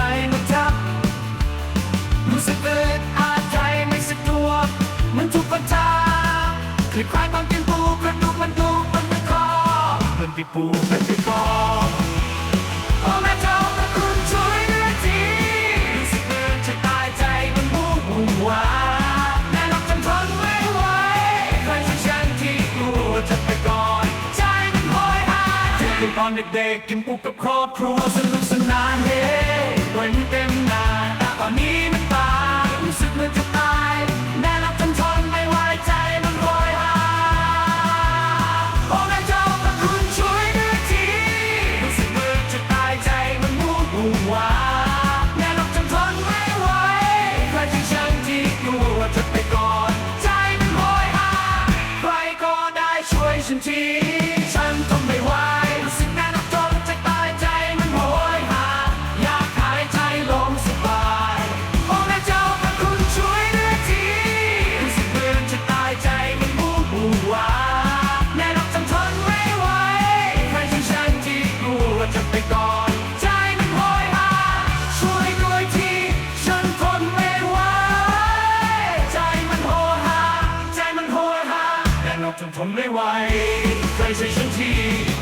อะไรมาจับรู้สึกเอิดอาใจไม่สึกตัวมันถูกกระทาคลิกคลายบางกินปูกระดูกมันดูมันไม่คอมันปีปูมันปีคอโอ้แม่เจ้าพระคุณช่วยด้วยทีรู้สึกดจะตายใจมันมูมุ่งวาแม่ลอกจนทนไม่ไหวใครช่วยฉันที่กลัจะไปกอนใจมัอยหาเจอกัตอนเด็กๆกินปูกับครอบครัวสนุกสนานเฮ ฉันทีฉันทนไม่ไหวรู้สึกแม่นกจนจตายใจมันโหยหา อยากหายใจลมสบายโอ้แม่เจ้าพระคุณช่วยด้วยทีรู้สึกเหมือนจะตายใจมันมุ่งมุ่งวาแม่นกจำทนไม่ไหวใครที่ฉันที่กลัวจะไปก่อน ใจมันโหยหา ช่วยด้วยทีฉันทนไม่ไหวใจมันโหยหา ใจมันโหยหาแม่นกจำทนไม่ไหว ใครช่วยฉันที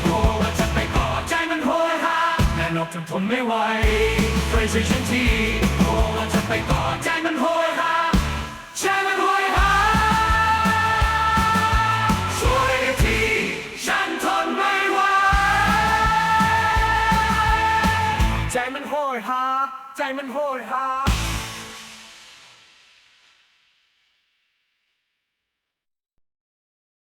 กลัวจะไปก่อใจมันโหยหาแม่นอกจำทนไม่ไหวใครช่วยฉันทีกลัวจะไปก่อใจมันโหยหาใจมันโหยหาช่วยทีฉันทนไม่ไหวใจมันโหยหาใจมันโหยหา